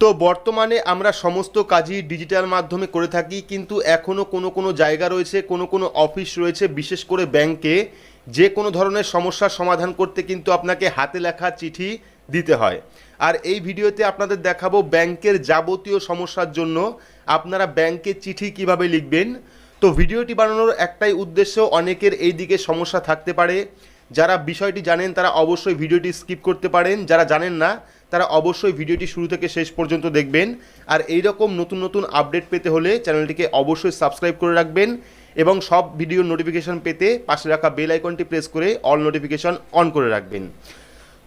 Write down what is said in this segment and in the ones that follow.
তো বর্তমানে আমরা সমস্ত কাজই ডিজিটাল মাধ্যমে করে থাকি, কিন্তু এখনও কোনো কোনো জায়গা রয়েছে, কোনো কোনো অফিস রয়েছে, বিশেষ করে ব্যাংকে যে কোনো ধরনের সমস্যার সমাধান করতে কিন্তু আপনাকে হাতে লেখা চিঠি দিতে হয়। আর এই ভিডিওতে আপনাদের দেখাবো ব্যাংকের যাবতীয় সমস্যার জন্য আপনারা ব্যাংকে চিঠি কীভাবে লিখবেন। তো ভিডিওটি বানানোর একটাই উদ্দেশ্য অনেকের এই দিকে সমস্যা থাকতে পারে। যারা বিষয়টি জানেন তারা অবশ্যই ভিডিওটি স্কিপ করতে পারেন। যারা জানেন না তারা অবশ্যই ভিডিওটি শুরু থেকে শেষ পর্যন্ত দেখবেন। আর এই রকম নতুন নতুন আপডেট পেতে হলে চ্যানেলটিকে অবশ্যই সাবস্ক্রাইব করে রাখবেন এবং সব ভিডিওর নোটিফিকেশন পেতে পাশে রাখা বেল আইকনটি প্রেস করে অল নোটিফিকেশন অন করে রাখবেন।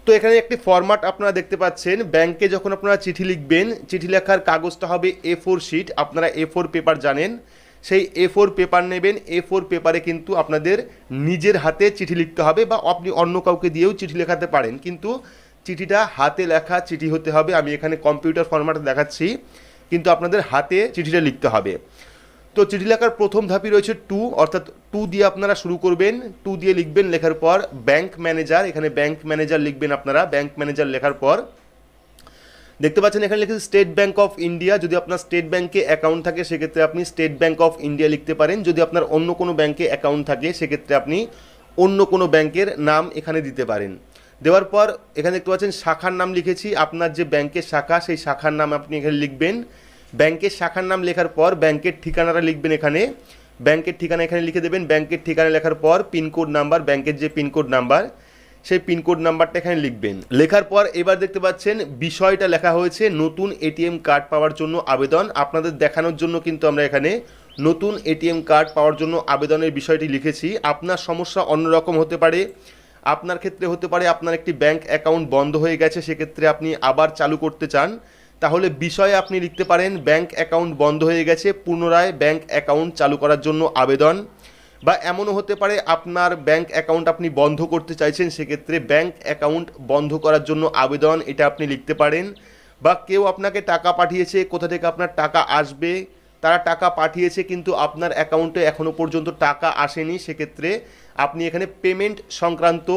তো এখানে একটি ফরম্যাট আপনারা দেখতে পাচ্ছেন। ব্যাংকে যখন আপনারা চিঠি লিখবেন, চিঠি লেখার কাগজটা হবে এ ফোর শিট আপনারা এ ফোর পেপার জানেন। সেই এ ফোর পেপার নেবেন। এ ফোর পেপারে কিন্তু আপনাদের নিজের হাতে চিঠি লিখতে হবে বা আপনি অন্য কাউকে দিয়েও চিঠি লেখাতে পারেন। কিন্তু চিঠিটা হাতে লেখা চিঠি হতে হবে। আমি এখানে কম্পিউটার ফরম্যাটে দেখাচ্ছি, কিন্তু আপনাদের হাতে চিঠিটা লিখতে হবে। তো চিঠি লেখার প্রথম ধাপই রয়েছে টু, অর্থাৎ টু দিয়ে আপনারা শুরু করবেন। টু দিয়ে লিখবেন লেখার পর ব্যাংক ম্যানেজার এখানে ব্যাংক ম্যানেজার লিখবেন আপনারা ব্যাংক ম্যানেজার লেখার পর। দেখতে পাচ্ছেন এখানে লিখেছে স্টেট ব্যাংক অফ ইন্ডিয়া যদি আপনার স্টেট ব্যাংকে অ্যাকাউন্ট থাকে, সেক্ষেত্রে আপনি স্টেট ব্যাংক অফ ইন্ডিয়া লিখতে পারেন। যদি আপনার অন্য কোনো ব্যাংকে অ্যাকাউন্ট থাকে, সেক্ষেত্রে আপনি অন্য কোনো ব্যাংকের নাম এখানে দিতে পারেন। দেওয়ার পর এখানে দেখতে পাচ্ছেন শাখার নাম লিখেছি। আপনার যে ব্যাংকের শাখা, সেই শাখার নাম আপনি এখানে লিখবেন। ব্যাংকের শাখার নাম লেখার পর ব্যাংকের ঠিকানাটা লিখবেন এখানে। ব্যাংকের ঠিকানা এখানে লিখে দেবেন। ব্যাংকের ঠিকানা লেখার পর পিনকোড নাম্বার, ব্যাংকের যে পিনকোড নাম্বার, সেই পিনকোড নাম্বারটা এখানে লিখবেন। লেখার পর এবার দেখতে পাচ্ছেন বিষয়টা লেখা হয়েছে, নতুন এটিএম কার্ড পাওয়ার জন্য আবেদন। আপনাদের দেখানোর জন্য কিন্তু আমরা এখানে নতুন এটিএম কার্ড পাওয়ার জন্য আবেদনের বিষয়টি লিখেছি। আপনার সমস্যা অন্যরকম হতে পারে। আপনার ক্ষেত্রে হতে পারে আপনার একটি ব্যাংক অ্যাকাউন্ট বন্ধ হয়ে গেছে, সেক্ষেত্রে আপনি আবার চালু করতে চান। তাহলে বিষয়ে আপনি লিখতে পারেন ব্যাংক অ্যাকাউন্ট বন্ধ হয়ে গেছে, পুনরায় ব্যাংক অ্যাকাউন্ট চালু করার জন্য আবেদন। বা এমনও হতে পারে আপনার ব্যাংক অ্যাকাউন্ট আপনি বন্ধ করতে চাইছেন, সেক্ষেত্রে ব্যাংক অ্যাকাউন্ট বন্ধ করার জন্য আবেদন, এটা আপনি লিখতে পারেন। বা কেউ আপনাকে টাকা পাঠিয়েছে, কোথা থেকে আপনার টাকা আসবে তারা টাকা পাঠিয়েছে, কিন্তু আপনার অ্যাকাউন্টে এখনও পর্যন্ত টাকা আসেনি, সেক্ষেত্রে আপনি এখানে পেমেন্ট সংক্রান্ত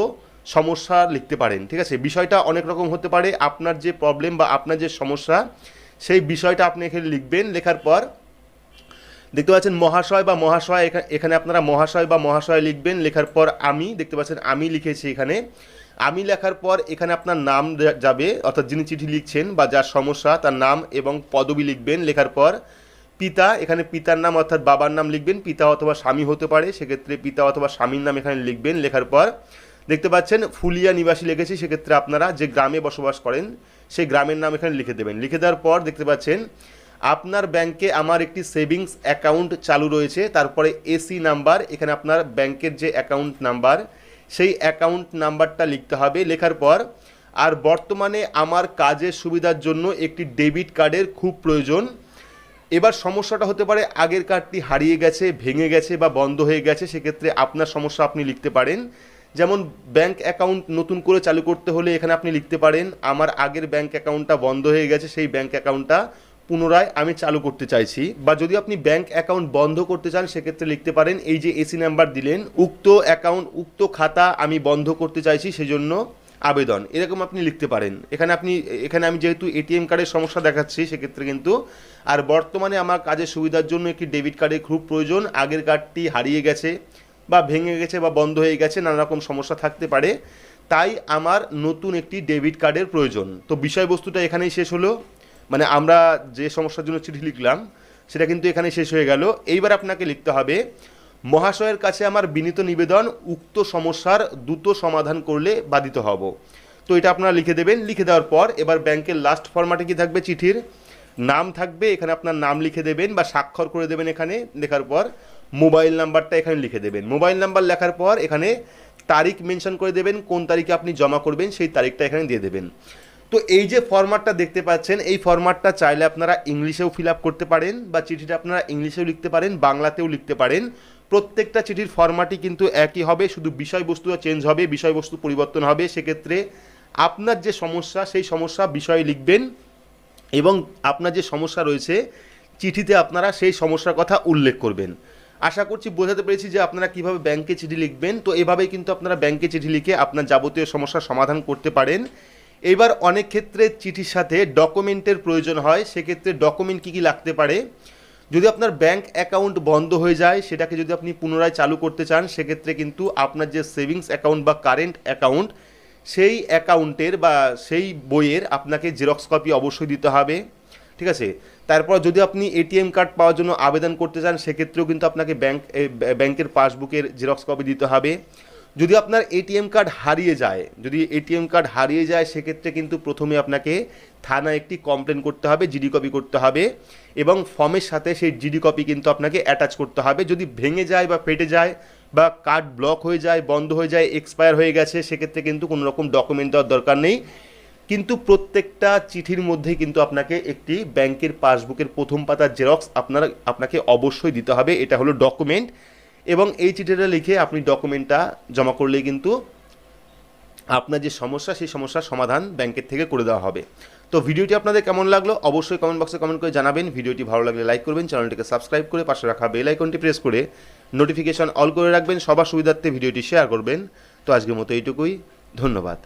সমস্যা লিখতে পারেন, ঠিক আছে? বিষয়টা অনেক রকম হতে পারে, আপনার যে প্রবলেম বা আপনার যে সমস্যা, সেই বিষয়টা আপনি এখানে লিখবেন, লেখার পর দেখতে পাচ্ছেন মহাশয় বা মহাশয়, এখা- এখানে আপনারা মহাশয় বা মহাশয় লিখবেন, লেখার পর আমি, দেখতে পাচ্ছেন আমি লিখেছি এখানে। আমি লেখার পর এখানে আপনার নাম যাবে, অর্থাৎ যিনি চিঠি লিখছেন বা যার সমস্যা, তার নাম এবং পদবি লিখবেন, লেখার পর পিতা, এখানে পিতার নাম অর্থাৎ বাবার নাম লিখবেন, পিতা অথবা স্বামী হতে পারে, সেক্ষেত্রে পিতা অথবা স্বামীর নাম এখানে লিখবেন, লেখার পর। দেখতে পাচ্ছেন, ফুলিয়া নিবাসী লিখেছি, সেক্ষেত্রে আপনারা যে গ্রামে বসবাস করেন, সেই গ্রামের নাম এখানে লিখে দেবেন। লিখে দেওয়ার পর দেখতে পাচ্ছেন, আপনার ব্যাংকে আমার একটি সেভিংস অ্যাকাউন্ট চালু রয়েছে, তারপরে এসি নাম্বার, এখানে আপনার ব্যাংকের যে অ্যাকাউন্ট নাম্বার, সেই অ্যাকাউন্ট নাম্বারটা লিখতে হবে। লেখার পর, আর বর্তমানে আমার কাজের সুবিধার জন্য একটি ডেবিট কার্ডের খুব প্রয়োজন। এবার সমস্যাটা হতে পারে আগের কার্ডটি হারিয়ে গেছে, ভেঙে গেছে বা বন্ধ হয়ে গেছে, সেক্ষেত্রে আপনার সমস্যা আপনি লিখতে পারেন। যেমন ব্যাংক অ্যাকাউন্ট নতুন করে চালু করতে হলে এখানে আপনি লিখতে পারেন, আমার আগের ব্যাংক অ্যাকাউন্টটা বন্ধ হয়ে গেছে, সেই ব্যাংক অ্যাকাউন্টটা পুনরায় আমি চালু করতে চাইছি। বা যদি আপনি ব্যাংক অ্যাকাউন্ট বন্ধ করতে চান, সেক্ষেত্রে লিখতে পারেন, এই যে এসি নাম্বার দিলেন, উক্ত অ্যাকাউন্ট, উক্ত খাতা আমি বন্ধ করতে চাইছি, সেজন্য আবেদন, এরকম আপনি লিখতে পারেন। এখানে আপনি, এখানে আমি যেহেতু এটিএম কার্ডের সমস্যা দেখাচ্ছি, সেক্ষেত্রে কিন্তু, আর বর্তমানে আমার কাজের সুবিধার জন্য একটি ডেবিট কার্ডের খুব প্রয়োজন। আগের কার্ডটি হারিয়ে গেছে বা ভেঙে গেছে বা বন্ধ হয়ে গেছে, নানা রকম সমস্যা থাকতে পারে। তাই আমার নতুন একটি ডেবিট কার্ডের প্রয়োজন। তো বিষয়বস্তুটা এখানেই শেষ হলো। মানে আমরা যে সমস্যার জন্য চিঠি লিখলাম, সেটা কিন্তু এখানে শেষ হয়ে গেল। এইবার আপনাকে লিখতে হবে মহাশয়ের কাছে আমার বিনীত নিবেদন, উক্ত সমস্যার দ্রুত সমাধান করলে বাধিত হব। তো এটা আপনারা লিখে দেবেন। লিখে দেওয়ার পর এবার ব্যাংকের লাস্ট ফরম্যাটে কি থাকবে চিঠির? নাম থাকবে, এখানে আপনার নাম লিখে দেবেন বা স্বাক্ষর করে দেবেন এখানে লেখার পর। মোবাইল নাম্বারটা এখানে লিখে দেবেন। মোবাইল নাম্বার লেখার পর এখানে তারিখ মেনশন করে দেবেন, কোন তারিখে আপনি জমা করবেন, সেই তারিখটা এখানে দিয়ে দেবেন। তো এই যে ফরম্যাটটা দেখতে পাচ্ছেন, এই ফরম্যাটটা চাইলে আপনারা ইংলিশেও ফিল আপ করতে পারেন বা চিঠিটা আপনারা ইংলিশেও লিখতে পারেন, বাংলাতেও লিখতে পারেন। প্রত্যেকটা চিঠির ফরম্যাটই কিন্তু একই হবে, শুধু বিষয়বস্তুটা চেঞ্জ হবে, বিষয়বস্তু পরিবর্তন হবে। সেক্ষেত্রে আপনার যে সমস্যা, সেই সমস্যা বিষয়ে লিখবেন এবং আপনার যে সমস্যা রয়েছে, চিঠিতে আপনারা সেই সমস্যার কথা উল্লেখ করবেন। আশা করছি বোঝাতে পেরেছি যে আপনারা কীভাবে ব্যাংকে চিঠি লিখবেন। তো এভাবেই কিন্তু আপনারা ব্যাংকে চিঠি লিখে আপনার যাবতীয় সমস্যার সমাধান করতে পারেন। এবার অনেক ক্ষেত্রে চিঠির সাথে ডকুমেন্টের প্রয়োজন হয়। সেক্ষেত্রে ডকুমেন্ট কী কী লাগতে পারে? যদি আপনার ব্যাংক অ্যাকাউন্ট বন্ধ হয়ে যায়, সেটাকে যদি আপনি পুনরায় চালু করতে চান, সেক্ষেত্রে কিন্তু আপনার যে সেভিংস অ্যাকাউন্ট বা কারেন্ট অ্যাকাউন্ট সেই অ্যাকাউন্টের বা সেই বইয়ের আপনাকে জেরক্স কপি অবশ্যই দিতে হবে। ঠিক আছে? তারপর যদি আপনি এটিএম কার্ড পাওয়ার জন্য আবেদন করতে চান, সেক্ষেত্রেও কিন্তু আপনাকে ব্যাংক ব্যাংকের পাসবুকের জেরক্স কপি দিতে হবে। যদি আপনার এটিএম কার্ড হারিয়ে যায়, যদি এটিএম কার্ড হারিয়ে যায়, সেক্ষেত্রে কিন্তু প্রথমে আপনাকে থানায় একটি কমপ্লেন করতে হবে জিডি কপি করতে হবে এবং ফর্মের সাথে সেই জিডি কপি কিন্তু আপনাকে অ্যাটাচ করতে হবে। যদি ভেঙে যায় বা ফেটে যায় বা কার্ড ব্লক হয়ে যায়, বন্ধ হয়ে যায় এক্সপায়ার হয়ে গেছে, সেক্ষেত্রে কিন্তু কোনো রকম ডকুমেন্ট দেওয়ার দরকার নেই। কিন্তু প্রত্যেকটা চিঠির মধ্যেই কিন্তু আপনাকে একটি ব্যাংকের পাসবুকের প্রথম পাতার জেরক্স আপনার, আপনাকে অবশ্যই দিতে হবে। এটা হলো ডকুমেন্ট এবং এই চিঠিটা লিখে আপনি ডকুমেন্টটা জমা করলেই কিন্তু আপনার যে সমস্যা, সেই সমস্যার সমাধান ব্যাংকের থেকে করে দেওয়া হবে। তো ভিডিওটি আপনাদের কেমন লাগল অবশ্যই কমেন্ট বক্সে কমেন্ট করে জানাবেন। ভিডিওটি ভালো লাগলে লাইক করবেন চ্যানেলটিকে সাবস্ক্রাইব করে পাশে রাখা বেল আইকনটি প্রেস করে নোটিফিকেশন অল করে রাখবেন। সবার সুবিধার্থে ভিডিওটি শেয়ার করবেন। তো আজকের মতো এইটুকুই। ধন্যবাদ।